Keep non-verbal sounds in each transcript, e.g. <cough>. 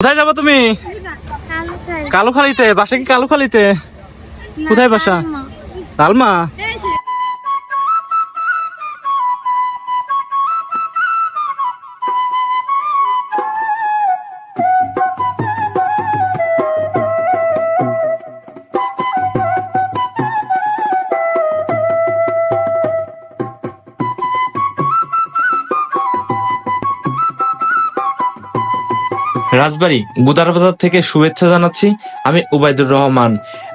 কোথায় যাব তুমি? কালুখালিতে বাসা কি কালুখালিতে কোথায় বাসা? লালমা? রাজবাড়ী গুদারবাজার থেকে শুভেচ্ছা জানাচ্ছি। আমি উবায়দুর রহমান।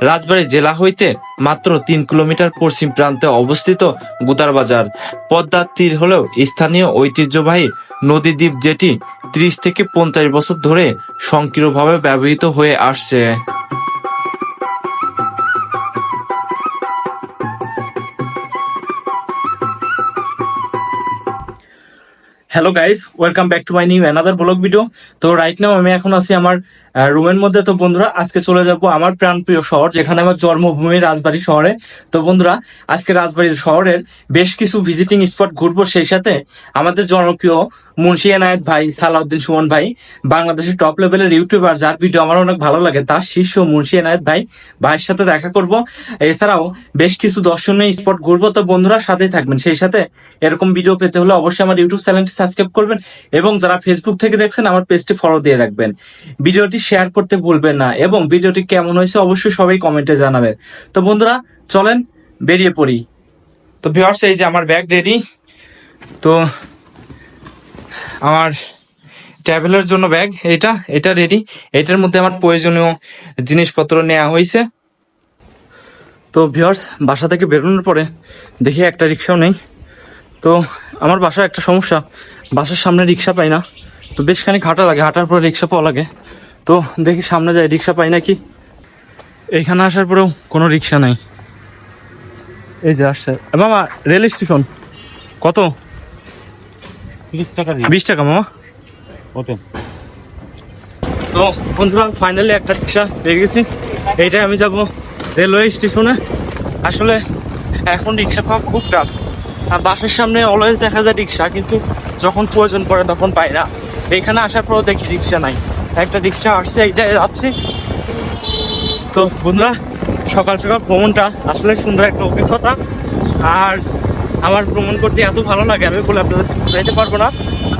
রাজবাড়ী জেলা হইতে মাত্র তিন কিলোমিটার পশ্চিম প্রান্তে অবস্থিত গুদার বাজার। পদ্মার তীর হলেও স্থানীয় ঐতিহ্যবাহী নদী দ্বীপ যেটি ত্রিশ থেকে পঞ্চাশ বছর ধরে সংকীর্ণভাবে ব্যবহৃত হয়ে আসছে। Hello guys welcome back to my new another blog video তো রাইট নাও আমি এখন আছি আমার রুমের মধ্যে তো বন্ধুরা আজকে চলে যাব আমার প্রাণপ্রিয় শহর, যেখানে আমার জন্মভূমি রাজবাড়ী শহরে। তো বন্ধুরা, আজকে রাজবাড়ী শহরের বেশ কিছু ভিজিটিং স্পট ঘুরবো সেই সাথে আমাদের জনপ্রিয় মুন্সি এনায়েত ভাই, সালাউদ্দিন সুমন ভাই, বাংলাদেশের টপ লেভেলের ইউটিউবার যার ভিডিও আমার অনেক ভালো লাগে, তার শীর্ষ মুন্সি এনায়েত ভাই, ভাইয়ের সাথে দেখা করব। এছাড়াও বেশ কিছু দর্শনীয় স্পট ঘুরবো, তো বন্ধুরা সাথেই থাকবেন। সেই সাথে এরকম ভিডিও পেতে হলে অবশ্যই আমার ইউটিউব চ্যানেলটি সাবস্ক্রাইব করবেন এবং যারা ফেসবুক থেকে দেখছেন, আমার পেজটি ফলো দিয়ে রাখবেন। ভিডিওটি শেয়ার করতে ভুলবেন না এবং ভিডিওটি কেমন হয়েছে অবশ্যই সবাই কমেন্টে জানাবেন। তো বন্ধুরা, চলেন বেরিয়ে পড়ি। তো ভিউয়ার্স এই যে আমার ব্যাগ রেডি তো আমার ট্রাভেলের জন্য ব্যাগ এটা এটা রেডি এটার মধ্যে আমার প্রয়োজনীয় জিনিসপত্র নেওয়া হয়েছে। তো ভিউয়ার্স বাসা থেকে বেরোনোর পরে দেখি একটা রিক্সাও নেই। তো আমার বাসার একটা সমস্যা, বাসার সামনে রিক্সা পাই না। তো বেশ খানিক লাগে, হাঁটার পরে রিক্সা পাওয়া লাগে। তো দেখি সামনে যাই রিক্সা পাই নাকি? এইখানে আসার পরেও কোনো রিক্সা নাই। এই যে আসছে। মামা রেল স্টেশন। কত? টাকা বিশ টাকা মামা। ওটা তো বন্ধুরা ফাইনালি একটা রিক্সা পেয়ে গেছি। এইটাই আমি যাব রেলওয়ে স্টেশনে। আসলে এখন রিক্সা পাওয়া খুব টাফ আর বাসের সামনে অলওয়েজ দেখা যায় রিক্সা কিন্তু যখন প্রয়োজন পড়ে তখন পাই না। এখানে আসার পরেও দেখি রিক্সা নাই। একটা রিক্সা আসছে এইটাই যাচ্ছি। তো বন্ধুরা সকাল সকাল ভ্রমণটা আসলে সুন্দর একটা অভিজ্ঞতা। আর আমার ভ্রমণ করতে এত ভালো লাগে আমি বলে আপনাদের যাইতে পারব না।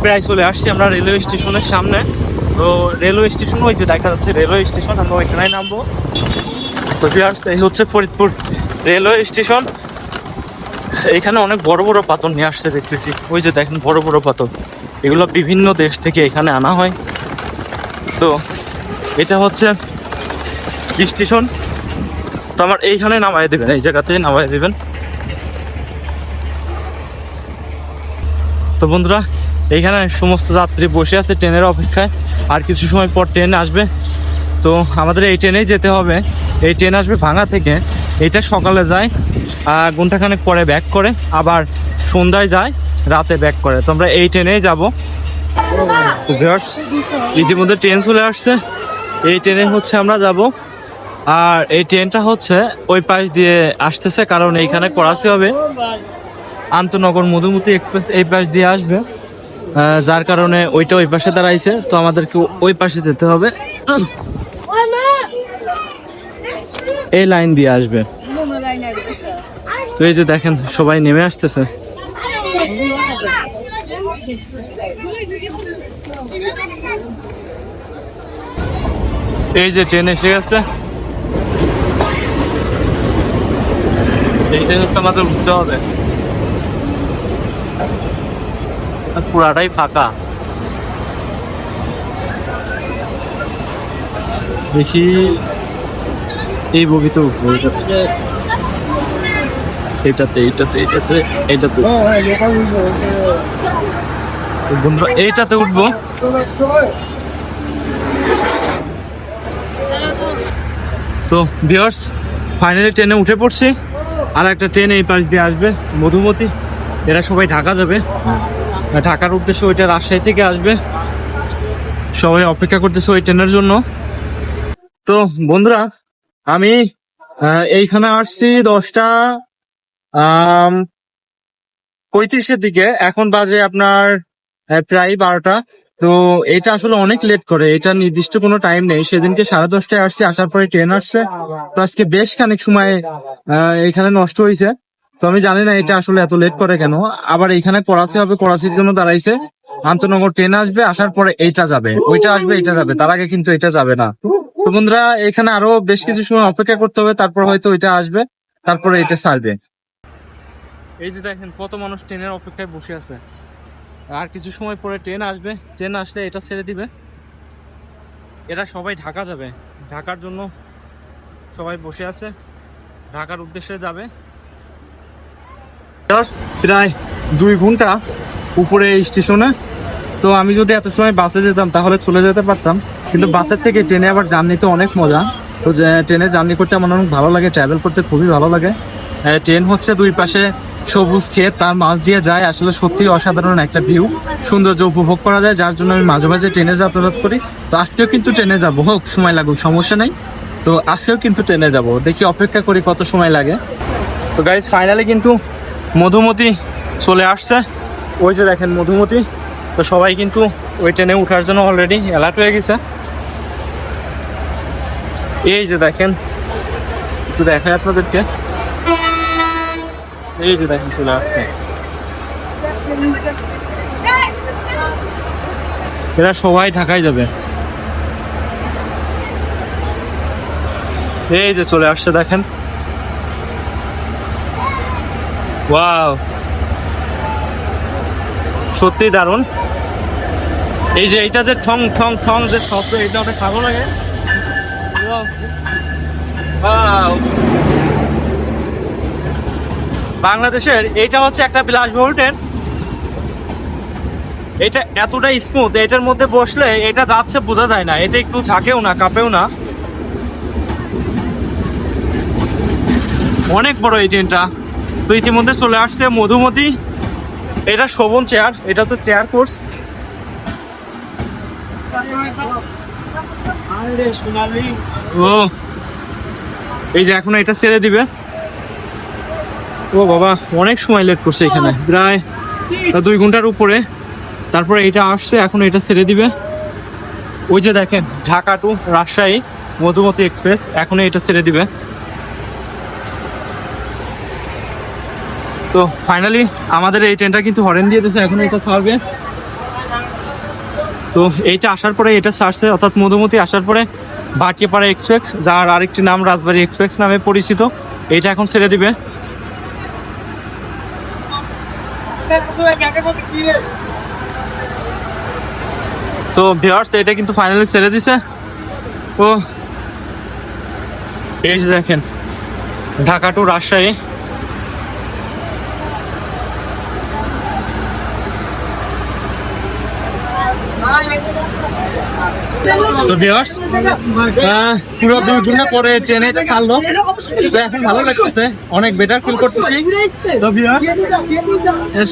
প্রায় চলে আসছি আমরা রেলওয়ে স্টেশনের সামনে। তো রেলওয়ে স্টেশন ওই যে দেখা যাচ্ছে রেলওয়ে স্টেশন আমরা ওইখানে নামবো। তো ভিউয়ার্স, এই হচ্ছে ফরিদপুর রেলওয়ে স্টেশন। এখানে অনেক বড় বড় পাথর নিয়ে আসছে দেখতেছি। ওই যে দেখেন বড় বড় পাথর। এগুলো বিভিন্ন দেশ থেকে এখানে আনা হয়। তো এটা হচ্ছে স্টেশন? তো আমার এইখানে নামায় দেবেন, এই জায়গাতে নামায় দেবেন। তো বন্ধুরা, এইখানে সমস্ত যাত্রী বসে আছে ট্রেনের অপেক্ষায়, আর কিছু সময় পর ট্রেন আসবে। তো আমাদের এই ট্রেনেই যেতে হবে। এই ট্রেন আসবে ভাঙা থেকে। এটা সকালে যায় ঘন্টাখানেক পরে ব্যাক করে, আবার সন্ধ্যায় যায়, রাতে ব্যাক করে। তো আমরা এই ট্রেনেই যাব। ইতিমধ্যে ট্রেন চলে আসছে। এই ট্রেনে হচ্ছে আমরা যাব। আর এই ট্রেনটা হচ্ছে ওই পাশ দিয়ে আসতেছে, কারণ এইখানে করাচি হবে। আন্তনগর মধুমতি এক্সপ্রেস এই পাশ দিয়ে আসবে। যার কারণে ওইটা ওই পাশে দাঁড়াইছে। তো আমাদেরকে ওই পাশে যেতে হবে। এই লাইন দিয়ে আসবে। তো এই যে দেখেন, সবাই নেমে আসতেছে। এই যে ট্রেন এসে গেছে। এইটাই হচ্ছে আমাদের উঠতে হবে। পুরাটাই ফাঁকা। বেশি এই বগিতে উঠবো এটাতে। এটাতে এইটাতে এইটাতে এইটাতে তো বন্ধুরা এইটাতে উঠবো। তো ভিওর্স ফাইনালি ট্রেনে উঠে পড়ছি। আর একটা ট্রেন এই পাশ দিয়ে আসবে, মধুমতি। এরা সবাই ঢাকা যাবে। ঢাকার উদ্দেশ্যে ওইটা রাজশাহী থেকে আসবে। সবাই অপেক্ষা করতেছে ওই ট্রেনের জন্য। তো বন্ধুরা, আমি এইখানে আসছি দশটা পঁয়ত্রিশের দিকে। এখন বাজে আপনার প্রায় বারোটা। তো এটা আসলে অনেক লেট করে, এটা নির্দিষ্ট কোনো টাইম নেই। সেদিনকে সাড়ে দশটায় আসছে, আসার পরে ট্রেন আসছে। তো আজকে বেশ খানিক সময় এখানে নষ্ট হয়েছে তো আমি জানি না এটা আসলে এত লেট করে কেন। আবার এখানে করাচি হবে, করাচির জন্য দাঁড়াইছে। আন্তনগর ট্রেন আসবে, আসার পরে এইটা যাবে। ওইটা আসবে এটা যাবে। তার আগে কিন্তু এটা যাবে না। তো বন্ধুরা, এখানে আরও বেশ কিছু সময় অপেক্ষা করতে হবে, তারপর হয়তো ওইটা আসবে, তারপরে এটা ছাড়বে। এই যে দেখেন, কত মানুষ ট্রেনের অপেক্ষায় বসে আছে। আর কিছু সময় পরে ট্রেন আসবে। ট্রেন আসলে এটা ছেড়ে দিবে। এরা সবাই ঢাকা যাবে। ঢাকার জন্য সবাই বসে আছে। ঢাকার উদ্দেশ্যে যাবে। প্রায় দুই ঘণ্টা উপরে স্টেশনে। তো আমি যদি এত সময় বাসে যেতাম, তাহলে চলে যেতে পারতাম। কিন্তু বাসের থেকে ট্রেনে আবার জার্নি তো অনেক মজা। তো ট্রেনে জার্নি করতে আমার অনেক ভালো লাগে। ট্রাভেল করতে খুবই ভালো লাগে। ট্রেন হচ্ছে দুই পাশে সবুজ ক্ষেত, তার মাঝ দিয়ে যায়। আসলে সত্যি অসাধারণ একটা ভিউ সৌন্দর্য উপভোগ করা যায়, যার জন্য আমি মাঝে মাঝে ট্রেনে যাতায়াত করি। তো আজকেও কিন্তু ট্রেনে যাব। হোক, সময় লাগুক, সমস্যা নেই। তো আজকেও কিন্তু ট্রেনে যাব। দেখি অপেক্ষা করি কত সময় লাগে। তো গাইজ ফাইনালি কিন্তু মধুমতি চলে আসছে। ওই যে দেখেন মধুমতি। তো সবাই কিন্তু ওই ট্রেনে ওঠার জন্য অলরেডি অ্যালার্ট হয়ে গেছে। এই যে দেখেন, একটু দেখায় আপনাদেরকে। এই যে দেখেন চলে আসছে এরা সবাই ঢাকায় যাবে। এই যে চলে আসছে দেখেন। ওয়াও। সত্যি দারুণ। এই যে এইটা যে ঠং ঠং ঠং যে শব্দ এটা অনেক ভালো লাগে। Wow! বাংলাদেশের, এইটা হচ্ছে একটা বিলাসবহুল ট্রেন এটা এতটা স্মুথ এটার মধ্যে বসলে এটা যাচ্ছে, বোঝা যায় না। এটা একটু ঝাঁকেও না, কাঁপেও না। অনেক বড় এই ট্রেনটা তো ইতিমধ্যে চলে আসছে মধুমতি। এটা শোভন চেয়ার এটা তো চেয়ার কোর্স ও, এই যে এখন এটা ছেড়ে দিবে। ও বাবা, অনেক সময় লেট করছে এখানে। প্রায় দুই ঘণ্টার উপরে। তারপরে এটা আসছে, এখন এটা ছেড়ে দিবে। ওই যে দেখেন, ঢাকা টু রাজশাহী মধুমতি এক্সপ্রেস এখন এটা ছেড়ে দিবে। তো ফাইনালি আমাদের এই ট্রেনটা কিন্তু হরেন দিয়ে দিয়েছে, এখন এটা ছাড়বে। তো এইটা আসার পরে এটা ছাড়ছে, অর্থাৎ মধুমতি আসার পরে ভাটিয়াপাড়া এক্সপ্রেস যার আরেকটি নাম রাজবাড়ি এক্সপ্রেস নামে পরিচিত এইটা এখন ছেড়ে দিবে। তো ভিউয়ার্স এটা কিন্তু ফাইনালি ছেড়ে দিছে। ও এই দেখেন ঢাকা টু রাজশাহী তো ভিউয়ার্স পুরো দুই ঘণ্টা পরে ট্রেনে ছাড়লো। এখন ভালো লাগতেছে, অনেক বেটার ফিল করতেছি।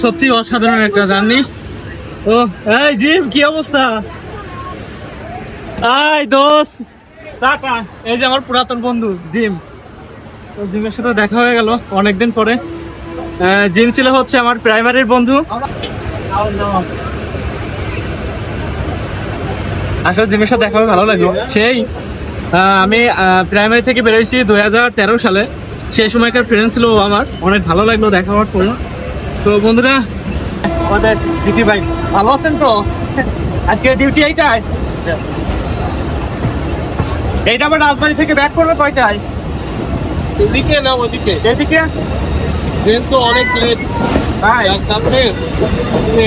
সত্যি অসাধারণ একটা জার্নি ও, এই জিম, কি অবস্থা? আই দোস টাটা। এই যে আমার পুরাতন বন্ধু, জিম। তো জিমের সাথে দেখা হয়ে গেল অনেকদিন পরে। জিম ছিল হচ্ছে আমার প্রাইমারির বন্ধু। আসলে জিমের সাথে দেখা ভালো লাগল। সেই আমি প্রাইমারি থেকে বেরোইছি দু হাজার তেরো সালে। সেই সময়কার ফ্রেন্ড ছিল আমার। অনেক ভালো লাগল দেখা হওয়ার পর। তো বন্ধুরা আমাদের ডিউটি ভাই ভালো আছেন তো? আজকে ডিউটি এইটাই এইটা আবার রাজবাড়ি থেকে ব্যাক করবে কয়টায়? এদিকে না ওদিকে। এদিকে? ট্রেন তো অনেক লেট ভাই তারপরে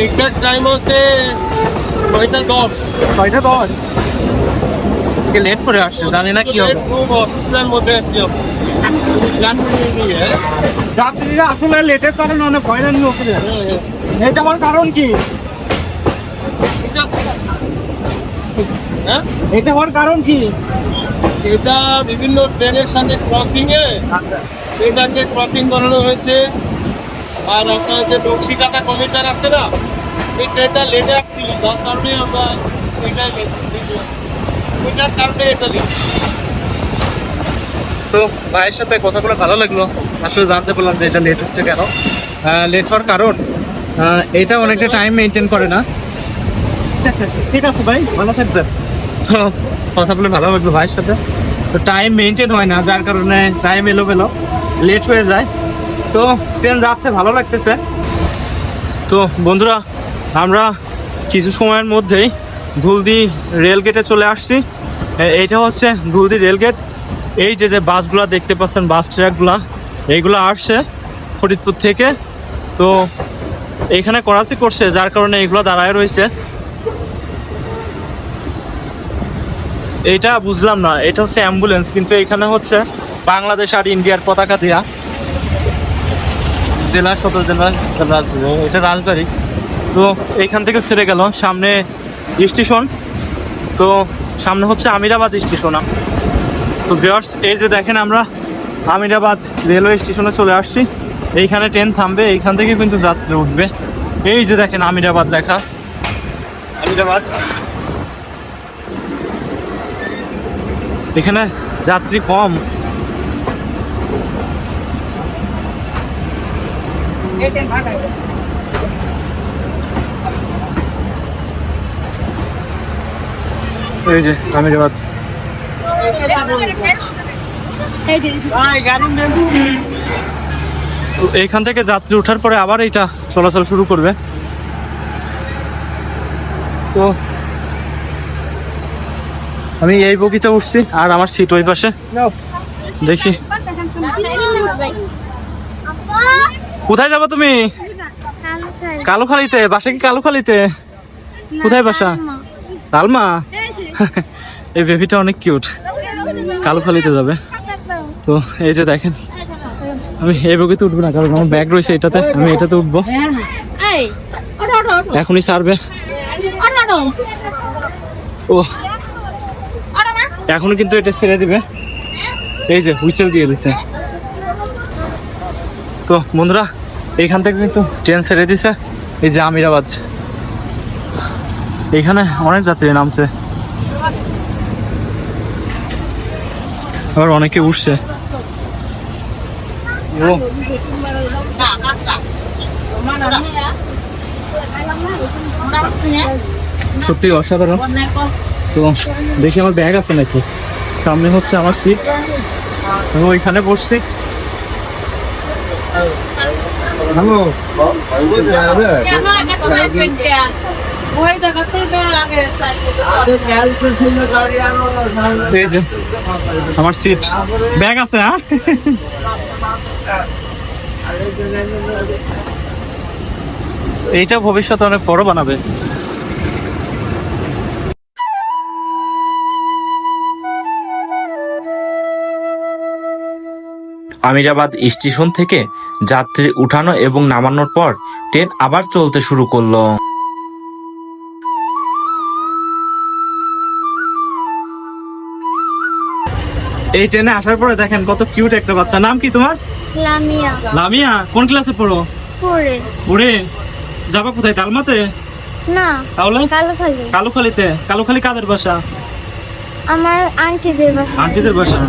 এক্সাক্ট টাইম হচ্ছে ছয়টা দশ। কয়টা দশ? আজকে লেট করে আসছে জানি না কি হবে। মধ্যে যাত্রীরা আসলে লেটের কারণে অনেক হয়রানি হচ্ছে। এটা আমার কারণ কি? হ্যাঁ? এটা হওয়ার কারণ কি? এটা বিভিন্ন ট্রেনের সাথে ক্রসিং এ। এটাকে ক্রসিং করানো হয়েছে। আর আপনার যে বক্সিকাটা কমিটার আছে না এই ট্রেনটা লেটে আসছিল তার কারণে আমরা এটা ওইটার কারণে এটা তো ভাইয়ের সাথে কথা বলে ভালো লাগল। আসলে জানতে পারলাম যে এটা লেট হচ্ছে কেন। লেট হওয়ার কারণ এটা অনেকটা টাইম মেনটেন করে না। ঠিক আছে ভাই ভালো থাকবেন তো কথা বলে ভালো লাগল ভাইয়ের সাথে। তো টাইম মেনটেন হয় না যার কারণে টাইম এলো পেল লেট হয়ে যায়। তো ট্রেন যাচ্ছে ভালো লাগতেছে। তো বন্ধুরা আমরা কিছু সময়ের মধ্যেই ধুলদি রেল গেটে চলে আসছি। এ- এইটা হচ্ছে ধুলদি রেল গেট এই যে যে বাসগুলা দেখতে পাচ্ছেন, বাস ট্র্যাকগুলা এইগুলো আসছে ফরিদপুর থেকে। তো এখানে করাচি করছে, যার কারণে এগুলো দাঁড়ায় রয়েছে। এটা বুঝলাম না, এটা হচ্ছে অ্যাম্বুলেন্স, কিন্তু এখানে হচ্ছে বাংলাদেশ আর ইন্ডিয়ার পতাকা দেয়া। জেলা সদর জেলা, এটা রাজবাড়ি। তো এইখান থেকে ছেড়ে গেল, সামনে স্টেশন। তো সামনে হচ্ছে আমিরাবাদ স্টেশন। তো বিয়ার্স এই যে দেখেন আমরা আমিরাবাদ রেলওয়ে স্টেশনে চলে আসছি। এইখানে ট্রেন থামবে, এইখান থেকে কিন্তু যাত্রী উঠবে। এই যে দেখেন আমিরাবাদ লেখা। আমিরাবাদ। এখানে যাত্রী কম। এই যে আমিরাবাদ এই যে তো এইখান থেকে যাত্রী ওঠার পরে আবার এইটা চলাচল শুরু করবে। তো আমি এই বগিতে উঠছি আর আমার সিট ওই পাশে। দেখি। কোথায় যাব তুমি? কালুখালিতে বাসা কি কালুখালিতে? কোথায় বাসা? তালমা এই বেবিটা অনেক কিউট কালুখালিতে যাবে। তো এই যে দেখেন, আমি এই বগিতে উঠবো না, কারণ আমার ব্যাগ রয়েছে এটাতে, আমি এটাতে উঠবো। এখনই সারবে ও ওঠো না এখনই কিন্তু এটা ছেড়ে দিবে। এই যে, হুইসেল দিয়ে দিছে। তো, বন্ধুরা এইখান থেকে কিন্তু ট্রেন ছেড়ে দিছে। এই যে আমিরাবাদ। এখানে অনেক যাত্রী নামছে। আবার অনেকে উঠছে। ও। সত্যি অসাধারণ। তো দেখি আমার ব্যাগ আছে নাকি? সামনে হচ্ছে আমার সিট আমি ওইখানে বসছি। হ্যালো আমার সিট ব্যাগ আছে হ্যাঁ? এইটা ভবিষ্যতে অনেক বড় বানাবে। আমিরাবাদ স্টেশন থেকে যাত্রী উঠানো এবং নামানোর পর ট্রেন আবার চলতে শুরু করল। এই ট্রেনে আসার পরে দেখেন কত কিউট একটা বাচ্চা। নাম কি তোমার? লামিয়া। লামিয়া কোন ক্লাসে পড়ো? পরে পড়ে? যাবা কোথায় তালমাতে না তাহলে? কালো খালি কালুখালিতে। কালুখালি কাদের বাসা? আমার আন্টিদের বাসা। আন্টিদের বাসা।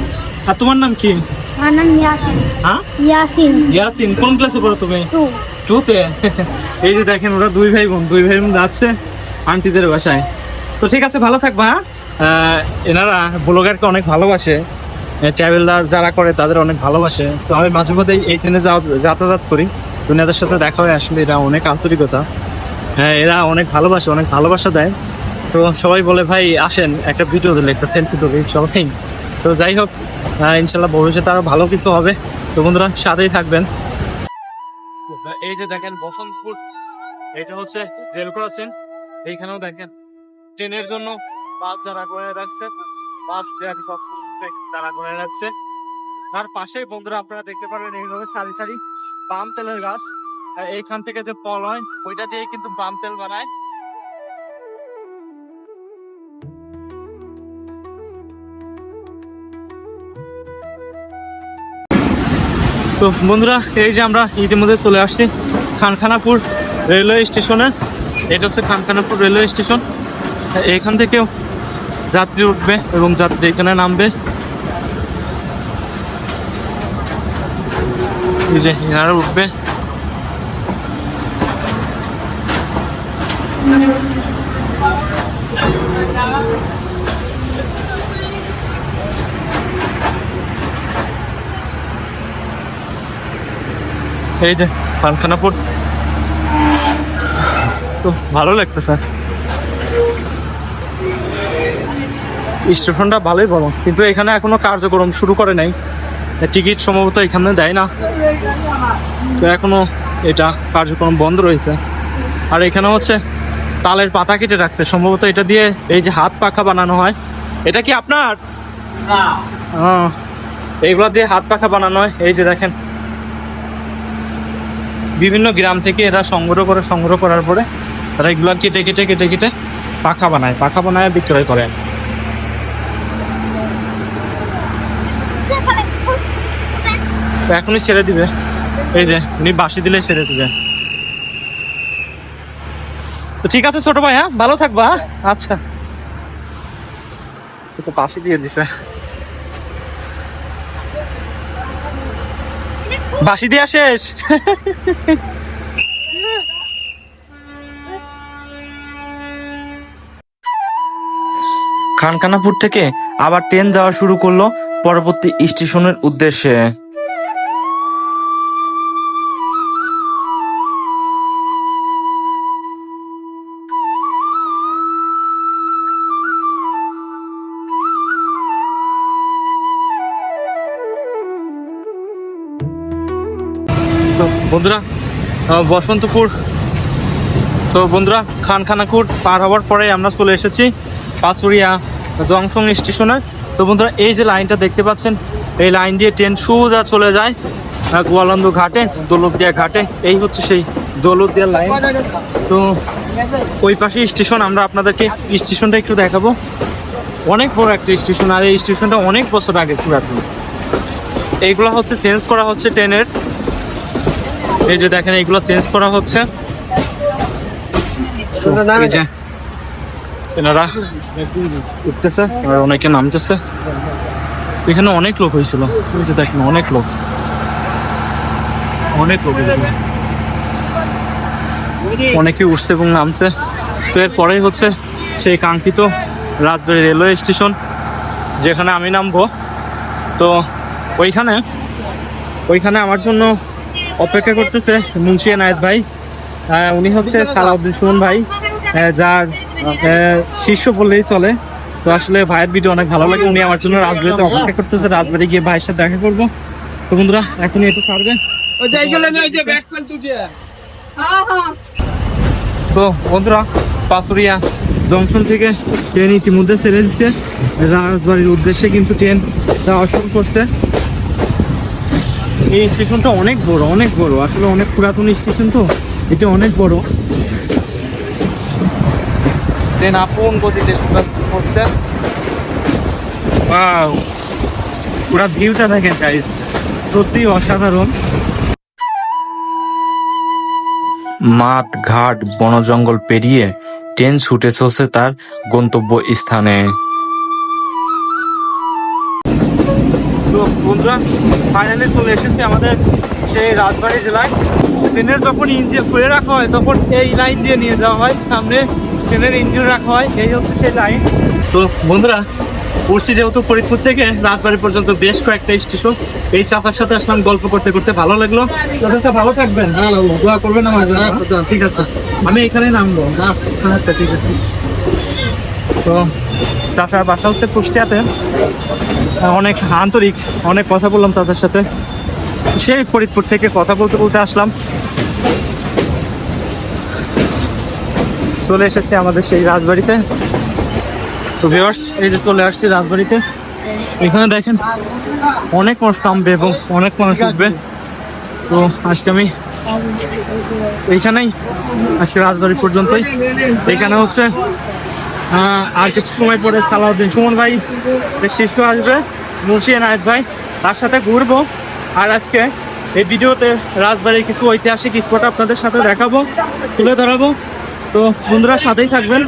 আর তোমার নাম কি? আমার নাম ইয়াসিন। হ্যাঁ? ইয়াসিন। ইয়াসিন কোন ক্লাসে পড়ো তুমি? টু। টুতে এই যে দেখেন ওরা দুই ভাই বোন দুই ভাই বোন যাচ্ছে আন্টিদের বাসায়। তো ঠিক আছে ভালো থাকবা হ্যাঁ? এনারা ব্লগারকে অনেক ভালোবাসে। ট্রাভেলার যারা করে তাদের অনেক ভালোবাসে। তো আমি মাঝে মধ্যে এই ট্রেনে যাতায়াত করি। এনাদের সাথে দেখা হয়, আসলে এরা অনেক আন্তরিকতা। হ্যাঁ এরা অনেক ভালোবাসে, অনেক ভালোবাসা দেয়। তো সবাই বলে, ভাই, আসেন, একটা ভিডিও দিলে একটা সেলফি তুলি সবাই। তো যাই হোক ইনশাল্লাহ ভবিষ্যতে আরও ভালো কিছু হবে। তো বন্ধুরা, সাথেই থাকবেন। এই যে দেখেন, বসন্তপুর, এটা হচ্ছে রেল ক্রসিং এইখানেও দেখেন, ট্রেনের জন্য বাস দাঁড়া করে রাখছে। বাস ট্রেন সব। দাঁড়া করে রাখছে তার পাশেই বন্ধুরা আপনারা দেখতে পারবেন এইভাবে সারি সারি পাম তেলের গাছ। এইখান থেকে যে ফল হয়, ওইটা দিয়ে কিন্তু পাম তেল বানায়। তো বন্ধুরা, এই যে আমরা ইতিমধ্যে চলে আসছি খানখানাপুর রেলওয়ে স্টেশনে। এটা হচ্ছে খানখানাপুর রেলওয়ে স্টেশন। এখান থেকেও যাত্রী উঠবে এবং যাত্রী এখানে নামবে। এই যে এনারা উঠবে এই যে পানখানাপুর তো ভালো লাগতেছে স্টেশনটা ভালোই বড় কিন্তু এখানে এখনও কার্যক্রম শুরু করে নাই। টিকিট সম্ভবত এখানে দেয় না। তো এখনও এটা কার্যক্রম বন্ধ রয়েছে। আর এখানে হচ্ছে তালের পাতা কেটে রাখছে। সম্ভবত এটা দিয়ে এই যে হাত পাখা বানানো হয়। এটা কি আপনার? হ্যাঁ। এইগুলা দিয়ে হাত পাখা বানানো হয়। এই যে দেখেন। বিভিন্ন গ্রাম থেকে এরা সংগ্রহ করে সংগ্রহ করার পরে তারা এগুলা কেটে কেটে কেটে কেটে পাখা বানায়। পাখা বানায় বিক্রয় করে তো এখনই ছেড়ে দিবে। এই যে, উনি বাসি দিলে ছেড়ে দিবে। তো ঠিক আছে ছোট ভাই হ্যাঁ? ভালো থাকবা হ্যাঁ? আচ্ছা। তো বাসি দিয়ে দিছে। বাসি দিয়া শেষ। খানকানাপুর থেকে আবার ট্রেন যাওয়া শুরু করল পরবর্তী স্টেশনের উদ্দেশ্যে। বন্ধুরা বসন্তপুর। তো বন্ধুরা, খানখানাকুর পার হওয়ার পরে আমরা চলে এসেছি পাঁচুরিয়া জংশন স্টেশনে। তো বন্ধুরা, এই যে লাইনটা দেখতে পাচ্ছেন, এই লাইন দিয়ে ট্রেন সোজা চলে যায় গোয়ালন্দ ঘাটে, দৌলতদিয়া ঘাটে। এই হচ্ছে সেই দৌলতদিয়া লাইন। তো ওই পাশে স্টেশন, আমরা আপনাদেরকে স্টেশনটা একটু দেখাবো। অনেক বড় একটা স্টেশন, আর এই স্টেশনটা অনেক বছর আগে পুরাতন। এইগুলো হচ্ছে চেঞ্জ করা হচ্ছে ট্রেনের। এই যে দেখেন এইগুলো চেঞ্জ করা হচ্ছে। এনারা উঠতেছে আর অনেকে নামতেছে। এখানে অনেক লোক হয়েছিল। এই যে দেখেন অনেক লোক। অনেক লোক। অনেকে উঠছে এবং নামছে। তো এরপরেই হচ্ছে সেই কাঙ্ক্ষিত রাজবাড়ি রেলওয়ে স্টেশন যেখানে আমি নামবো। তো ওইখানে ওইখানে আমার জন্য অপেক্ষা করতেছে মুন্সি নায়েদ ভাই। উনি হচ্ছে সালাউদ্দিন সুমন ভাই। যার শিষ্য বললেই চলে। তো আসলে ভাইয়ের ভিডিও অনেক ভালো লাগে। উনি আমার জন্য রাজবাড়িতে অপেক্ষা করতেছে। রাজবাড়ি গিয়ে ভাইয়ের সাথে দেখা করব। তো বন্ধুরা এখনই একটু পারবে ওই যে এইগুলো না ওই যে ব্যাক পেল তুই তো বন্ধুরা পাঁচুরিয়া জংশন থেকে ট্রেন ইতিমধ্যে ছেড়ে দিচ্ছে রাজবাড়ির উদ্দেশ্যে কিন্তু ট্রেন যাওয়া শুরু করছে। এই স্টেশনটা অনেক বড় অনেক বড়। আসলে অনেক পুরাতন স্টেশন তো এটা অনেক বড়। ট্রেন আপন গতিতে! পুরা ভিউটা দেখেন গাইস সত্যি অসাধারণ। মাঠ ঘাট বন জঙ্গল পেরিয়ে ট্রেন ছুটে চলছে তার গন্তব্য স্থানে বন্ধুরা ফাইনালি চলে এসেছি আমাদের সেই রাজবাড়ি জেলায়। ট্রেনের যখন ইঞ্জিন খুলে রাখা হয় তখন এই লাইন দিয়ে নিয়ে যাওয়া হয়। সামনে ট্রেনের ইঞ্জিন রাখা হয় এই হচ্ছে সেই লাইন তো বন্ধুরা উঠছি যেহেতু ফরিদপুর থেকে রাজবাড়ি পর্যন্ত বেশ কয়েকটা স্টেশন এই চাচার সাথে আসলাম গল্প করতে করতে ভালো লাগল। চাচা ভালো থাকবেন। দোয়া করবেন আমার ঠিক আছে। আমি এখানে নামবো। আচ্ছা ঠিক আছে। তো চাচার বাসা হচ্ছে কুষ্টিয়াতে। অনেক আন্তরিক, অনেক কথা বললাম চাচার সাথে। সেই ফরিদপুর থেকে কথা বলতে বলতে আসলাম। চলে এসেছি আমাদের সেই রাজবাড়িতে। তো ভিউয়ার্স এই যে চলে আসছি রাজবাড়িতে। এখানে দেখেন, অনেক মানুষ নামবে এবং অনেক মানুষ উঠবে। তো আজকে আমি এইখানেই, আজকে রাজবাড়ি পর্যন্তই। এখানে হচ্ছে আর কিছু সময় পরে সালাউদ্দিন সুমন ভাই শিশু আসবে, মুন্সি নায়ক ভাই। তার সাথে ঘুরবো। আর আজকে এই ভিডিওতে রাজবাড়ির কিছু ঐতিহাসিক স্পট আপনাদের সাথে দেখাবো, তুলে ধরাবো। তো বন্ধুরা, সাথেই থাকবেন।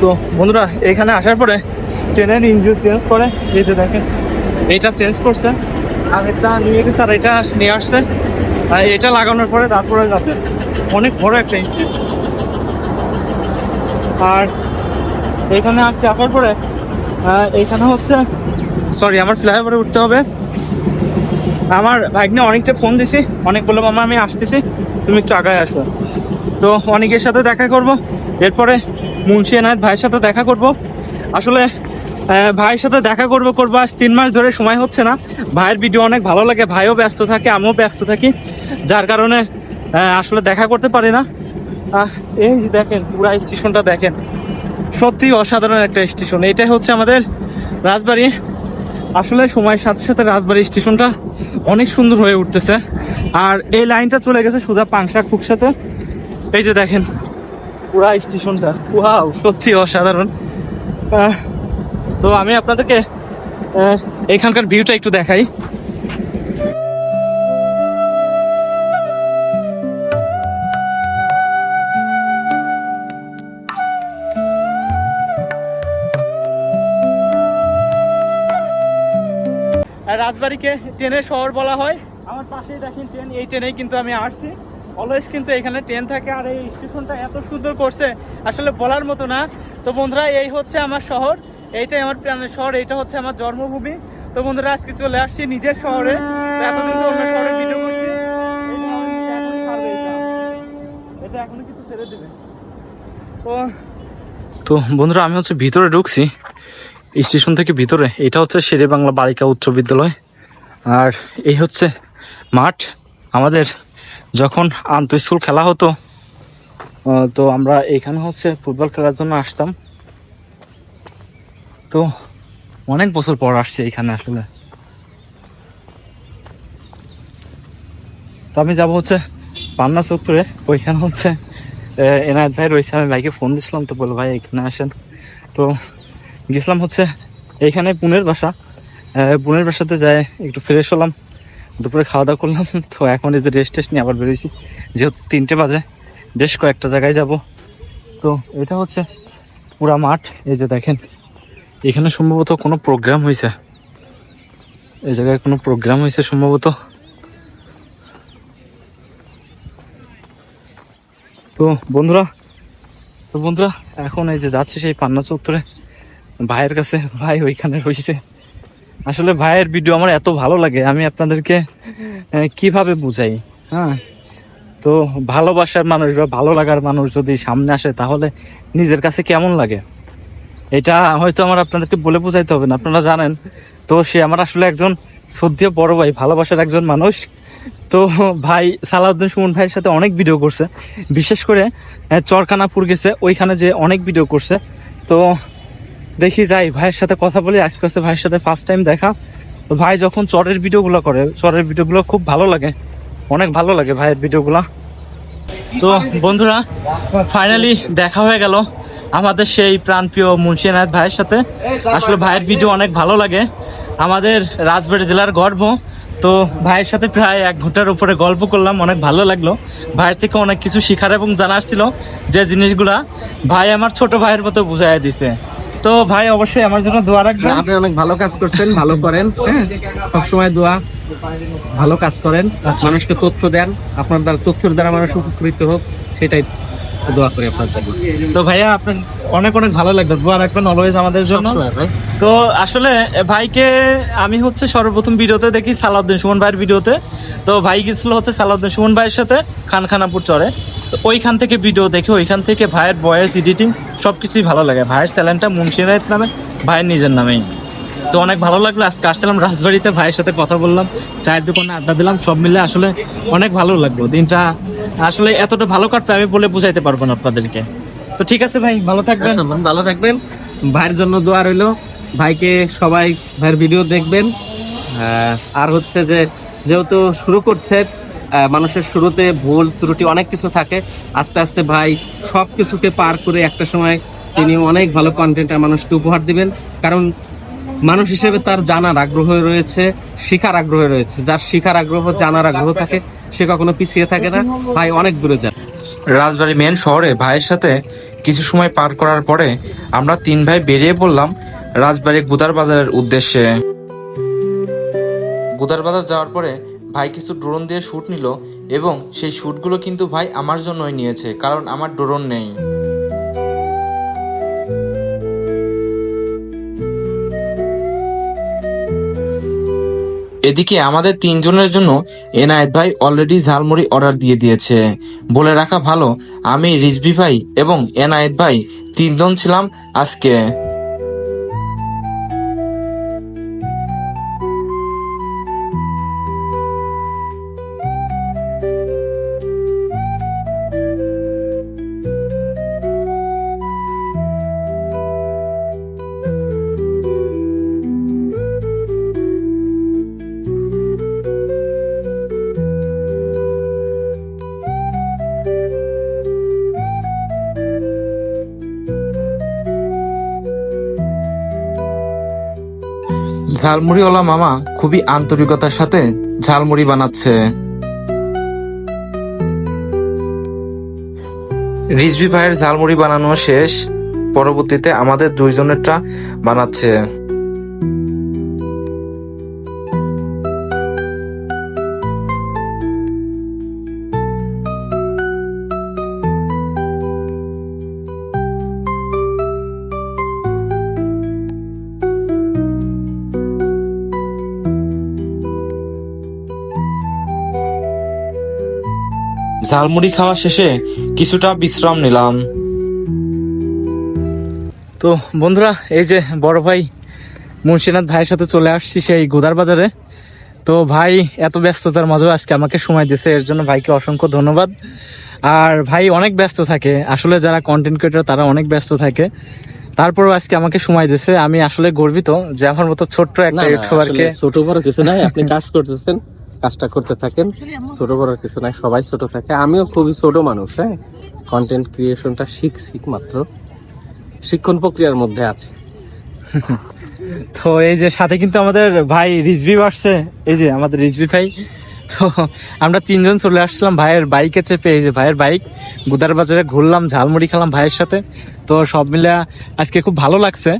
তো বন্ধুরা, এখানে আসার পরে ট্রেনের ইঞ্জিন চেঞ্জ করে। এই যে দেখেন এইটা চেঞ্জ করছে। আর এটা নিয়ে গেছে, আর এটা নিয়ে আসছে। আর এটা লাগানোর পরে তারপরে যাবে। অনেক বড় একটা ইঞ্জিন আর এখানে আসতে আসার পরে এইখানে হচ্ছে সরি আমার ফ্লাইওভারে উঠতে হবে। আমার ভাগ্নে অনেকটা ফোন দিছি, অনেক বলল, মামা, আমি আসতেছি, তুমি একটু আগায় আসো। তো অনেকের সাথে দেখা করব, এরপরে মুন্সি এনায়ত ভাইয়ের সাথে দেখা করব। আসলে ভাইয়ের সাথে দেখা করব, করব আজ তিন মাস ধরে, সময় হচ্ছে না। ভাইয়ের ভিডিও অনেক ভালো লাগে, ভাইও ব্যস্ত থাকে, আমিও ব্যস্ত থাকি। যার কারণে আসলে দেখা করতে পারি না। এই দেখেন, পুরা স্টেশনটা দেখেন। সত্যি অসাধারণ একটা স্টেশন। এটাই হচ্ছে আমাদের রাজবাড়ি। আসলে সময়ের সাথে সাথে রাজবাড়ি স্টেশনটা অনেক সুন্দর হয়ে উঠতেছে। আর এই লাইনটা চলে গেছে সোজা পাংশা খুকসাতে এই যে দেখেন, পুরা স্টেশনটা। ওয়াও, সত্যি অসাধারণ। তো আমি আপনাদেরকে এখানকার ভিউটা একটু দেখাই। রাজবাড়িকে ট্রেনের শহর বলা হয়। আমার পাশেই দেখেন ট্রেন, এই ট্রেনেই কিন্তু আমি আসছি। অলওয়েজ কিন্তু এখানে ট্রেন থাকে আর এই স্টেশনটা এত সুন্দর করছে, আসলে বলার মতো না। তো বন্ধুরা, এই হচ্ছে আমার শহর, এইটাই আমার প্রাণের শহর, এইটা হচ্ছে আমার জন্মভূমি। তো বন্ধুরা, আজকে চলে আসছি নিজের শহরে। এতদিন তো অন্য শহরে ভিডিও করছি। এটা এখন কিন্তু ছেড়ে দেবে। তো তো বন্ধুরা, আমি হচ্ছে ভিতরে ঢুকছি। স্টেশন থেকে ভিতরে, এটা হচ্ছে শেরে বাংলা বালিকা উচ্চ বিদ্যালয়। আর এই হচ্ছে মাঠ। আমাদের যখন আন্ত স্কুল খেলা হতো তো আমরা এখানে হচ্ছে ফুটবল খেলার জন্য আসতাম। তো অনেক বছর পর আসছে এখানে আসলে। তো আমি যাব হচ্ছে পান্না চত্বরে। ওইখানে হচ্ছে এনায়েত ভাই রয়েছে। আমি ভাইকে ফোন দিছিলাম, তো বলো ভাই, এখানে আসেন। তো গেছিলাম হচ্ছে এইখানে পুনের বাসা। আহ, পুনের বাসাতে যায় একটু ফ্রেশ হলাম। দুপুরে খাওয়া দাওয়া করলাম <laughs> তো এখন এই যে রেস্ট টেস্ট নিয়ে আবার বেরোইছি। যেহেতু তিনটে বাজে বেশ কয়েকটা জায়গায় যাব। তো এটা হচ্ছে পুরা মাঠ। এই যে দেখেন এখানে সম্ভবত কোনো প্রোগ্রাম হয়েছে এই জায়গায় কোনো প্রোগ্রাম হয়েছে সম্ভবত। তো বন্ধুরা তো বন্ধুরা এখন এই যে যাচ্ছে সেই পান্না চত্বরে। ভাইয়ের কাছে ভাই ওইখানে রয়েছে আসলে ভাইয়ের ভিডিও আমার এত ভালো লাগে আমি আপনাদেরকে কীভাবে বুঝাই হ্যাঁ? তো ভালোবাসার মানুষ বা ভালো লাগার মানুষ যদি সামনে আসে তাহলে নিজের কাছে কেমন লাগে? এটা হয়তো আমার আপনাদেরকে বলে বোঝাইতে হবে না আপনারা জানেন। তো সে আমার আসলে একজন শ্রদ্ধেয় বড় ভাই ভালোবাসার একজন মানুষ। তো ভাই সালাউদ্দিন সুমন ভাইয়ের সাথে অনেক ভিডিও করছে। বিশেষ করে আহ, চরকানাপুর গেছে ওইখানে যে অনেক ভিডিও করছে। তো দেখি যাই, ভাইয়ের সাথে কথা বলি। আজকে হচ্ছে ভাইয়ের সাথে ফার্স্ট টাইম দেখা। তো ভাই যখন চরের ভিডিওগুলো করে, চরের ভিডিওগুলো খুব ভালো লাগে। অনেক ভালো লাগে ভাইয়ের ভিডিওগুলো। তো বন্ধুরা ফাইনালি দেখা হয়ে গেল আমাদের সেই প্রাণপ্রিয় মুন্সিয়ানাথ ভাইয়ের সাথে। আসলে ভাইয়ের ভিডিও অনেক ভালো লাগে। আমাদের রাজবাড়ি জেলার গর্ব তো ভাইয়ের সাথে প্রায় এক ঘণ্টার উপরে গল্প করলাম, অনেক ভালো লাগল। ভাইয়ের থেকে অনেক কিছু শিখার এবং জানার ছিল যে জিনিসগুলা ভাই আমার ছোট ভাইয়ের মতো বুঝাই দিছে। তো ভাই অবশ্যই আমার জন্য দোয়া রাখবেন। আপনি অনেক ভালো কাজ করছেন ভালো করেন হ্যাঁ? সবসময় দোয়া ভালো কাজ করেন। মানুষকে তথ্য দেন আপনার দ্বারা তথ্যের দ্বারা মানুষ উপকৃত হোক সেটাই দোয়া করি আপনার জন্য। তো ভাইয়া আপনার অনেক অনেক ভালো লাগবে দোয়া রাখবেন অলওয়েজ আমাদের জন্য। তো আসলে ভাইকে আমি হচ্ছে সর্বপ্রথম ভিডিওতে দেখি সালাউদ্দিন সুমন ভাইয়ের ভিডিওতে। তো ভাই গেছিল হচ্ছে সালাউদ্দিন সুমন ভাইয়ের সাথে খানখানাপুর চরে। তো ওইখান থেকে ভিডিও দেখে ওইখান থেকে ভাইয়ের ভয়েস এডিটিং সব কিছুই ভালো লাগে। ভাইয়ের চ্যানেলটা মুন্সিরায়ত নামে ভাইয়ের নিজের নামেই। তো অনেক ভালো লাগল। আজকে আসছিলাম রাজবাড়িতে ভাইয়ের সাথে কথা বললাম চায়ের দোকানে আড্ডা দিলাম সব মিলে আসলে অনেক ভালো লাগল। দিনটা আসলে এতটা ভালো কাটবে আমি বলে বুঝাইতে পারব না আপনাদেরকে। তো ঠিক আছে ভাই ভালো থাকবেন। আচ্ছা, ভালো থাকবেন। ভাইয়ের জন্য দোয়া রইল। ভাইকে সবাই ভাইয়ের ভিডিও দেখবেন। আর হচ্ছে যে যেহেতু শুরু করছে মানুষের শুরুতে ভুল ত্রুটি অনেক কিছু থাকে। আস্তে আস্তে ভাই সব কিছুকে পার করে একটা সময় তিনি অনেক ভালো কন্টেন্ট মানুষকে উপহার দিবেন। কারণ মানুষ হিসেবে তার জানার আগ্রহ রয়েছে, শিখার আগ্রহ রয়েছে। যার শিখার আগ্রহ, জানার আগ্রহ থাকে, সে কখনো পিছিয়ে থাকে না। ভাই, অনেক দূরে যায় রাজবাড়ী মেন শহরে ভাইয়ের সাথে কিছু সময় পার করার পরে আমরা তিন ভাই বেরিয়ে পড়লাম রাজবাড়ী গুদার বাজারের উদ্দেশ্যে। গুদার বাজার যাওয়ার পরে ভাই কিছু ড্রোন দিয়ে শ্যুট নিল এবং সেই শ্যুটগুলো কিন্তু ভাই আমার জন্যই নিয়েছে, কারণ আমার ড্রোন নেই। এদিকে আমাদের তিনজনের জন্য এনায়েত ভাই অলরেডি ঝালমুড়ি অর্ডার দিয়ে দিয়েছে। বলে রাখা ভালো, আমি রিজভি ভাই এবং এনায়েত ভাই তিনজন ছিলাম আজকে। ঝালমুড়িওয়ালা মামা খুবই আন্তরিকতার সাথে ঝালমুড়ি বানাচ্ছে। রিজভি ভাইয়ের ঝালমুড়ি বানানো শেষ। পরবর্তীতে আমাদের দুইজনেরটা বানাচ্ছে। ঝালমুড়ি খাওয়া শেষে কিছুটা বিশ্রাম নিলাম। তো বন্ধুরা এই যে বড় ভাই মুন্সিনাথ ভাইয়ের সাথে চলে আসছি সেই গোদার বাজারে। তো ভাই এত ব্যস্ততার মাঝেও আজকে আমাকে সময় দিয়েছে এর জন্য ভাইকে অসংখ্য ধন্যবাদ। আর ভাই অনেক ব্যস্ত থাকে আসলে যারা কন্টেন্ট ক্রিয়েটর তারা অনেক ব্যস্ত থাকে। তারপরও আজকে আমাকে সময় দিয়েছে আমি আসলে গর্বিত যে আমার মতো ছোট্ট একটা ইউটিউবারকে ছোট বড় কিছু নাই আপনি কাজ করতেছেন। কাজটা করতে থাকেন। ছোট বড় কিছু নাই, সবাই ছোট থাকে। আমিও খুবই ছোট মানুষ হ্যাঁ? কন্টেন্ট ক্রিয়েশনটা শিখছি মাত্র। শিক্ষণ প্রক্রিয়ার মধ্যে আছে। <laughs> তো এই যে সাথে কিন্তু আমাদের ভাই রিজভি আসছে। এই যে আমাদের রিজভি ভাই। তো আমরা তিনজন চলে আসছিলাম ভাইয়ের বাইকে চেপে। এই যে ভাইয়ের বাইক, গুদার বাজারে ঘুরলাম, ঝালমুড়ি খেলাম ভাইয়ের সাথে। তো সব মিলে আজকে খুব ভালো লাগছে।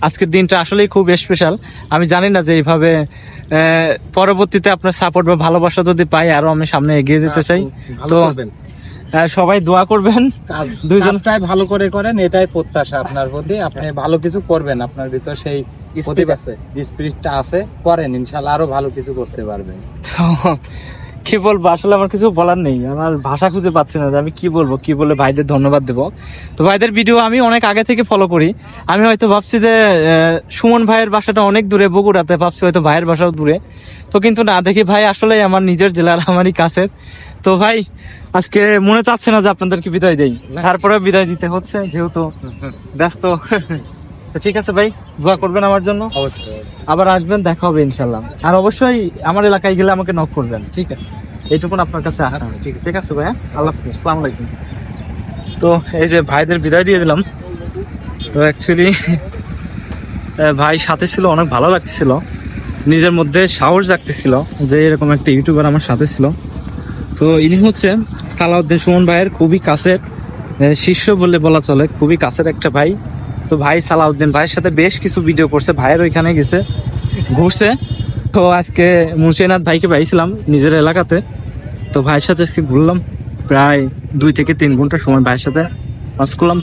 আজকের দিনটা আসলেই খুব স্পেশাল আমি জানি না যে এইভাবে পরবর্তীতে আপনার সাপোর্ট বা ভালোবাসা যদি পাই আরও আমি সামনে এগিয়ে যেতে চাই। ভালো তো সবাই দোয়া করবেন। দুইজনটাই দুইজন ভালো করে করেন এটাই প্রত্যাশা আপনার প্রতি। আপনি ভালো কিছু করবেন আপনার ভিতর সেই স্পিরিট আছে। স্পিরিটটা আছে করেন ইনশাআল্লাহ আরও ভালো কিছু করতে পারবেন। তো কি বলব? আসলে আমার কিছু বলার নেই। আমার ভাষা খুঁজে পাচ্ছি না যে আমি কি বলব কি বলে ভাইদের ধন্যবাদ দেবো। তো ভাইদের ভিডিও আমি অনেক আগে থেকে ফলো করি। আমি হয়তো ভাবছি যে সুমন ভাইয়ের বাসাটা অনেক দূরে বগুড়াতে। ভাবছি হয়তো ভাইয়ের বাসাও দূরে। তো কিন্তু না দেখি ভাই আসলে আমার নিজের জেলার আমারই কাছের। তো ভাই আজকে মনে চাচ্ছে না যে আপনাদেরকে বিদায় দেই। তারপরে বিদায় দিতে হচ্ছে যেহেতু ব্যস্ত। <laughs> তো ঠিক আছে ভাই দোয়া করবেন আমার জন্য। অবশ্যই। আবার আসবেন দেখা হবে ইনশাল্লাহ আর অবশ্যই আমার এলাকায় গেলে আমাকে নক করবেন ঠিক আছে? এইটুকুন আপনার কাছে আচ্ছা, ঠিক আছে। ভাইয়া? আল্লাহ আসসালামু আলাইকুম। তো এই যে ভাইদের বিদায় দিয়ে দিলাম। তো অ্যাকচুয়ালি ভাই সাথে ছিল অনেক ভালো লাগতেছিল। নিজের মধ্যে সাহস জাগতেছিল যে এরকম একটা ইউটিউবার আমার সাথে ছিল। তো ইনি হচ্ছে সালাউদ্দিন সুমন ভাইয়ের খুবই কাছের শিষ্য বলে বলা চলে খুবই কাছের একটা ভাই। তো ভাই সালাউদ্দিন ভাইয়ের সাথে বেশ কিছু ভিডিও করছে, ভাইয়ের ওইখানে গেছে, ঘুরছে। তো আজকে মুন্সিনাথ ভাইকে পাইছিলাম নিজের এলাকাতে। তো ভাইয়ের সাথে আজকে ঘুরলাম, প্রায় দুই থেকে তিন ঘণ্টা সময় ভাইয়ের সাথে পাস করলাম।